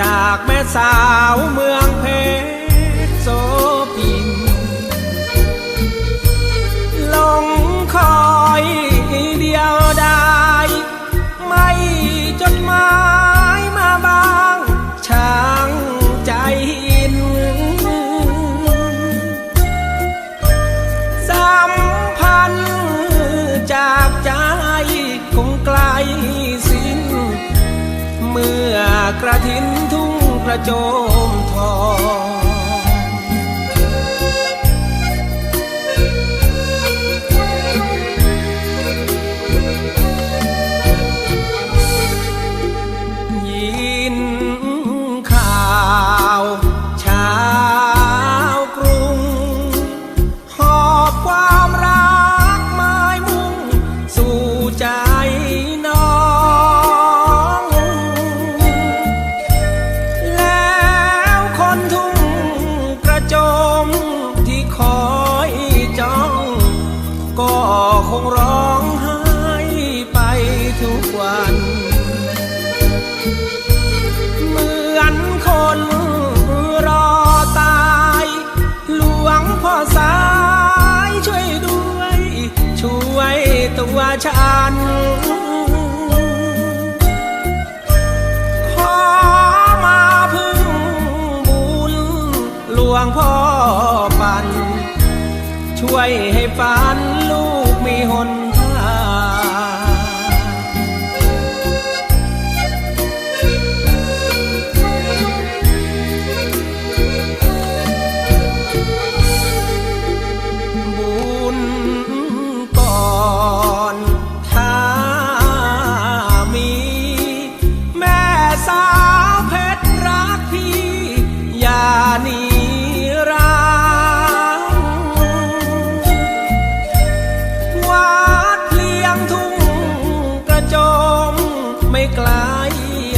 จากแม่สาวเมืองเพชรโสพินลงคอยเดียวดายไม่จดหมายมาบางช่างใจหินสัมพันธ์จากใจคงไกลสิ้นเมื่อกระถิน โจมทอง ฉัน ขอมาพึ่งบุญหลวงพ่อปัน ช่วยให้ฝันลูกมีหน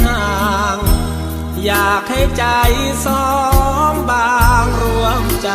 ห่าง อยากให้ใจซ้อมบางรวมใจ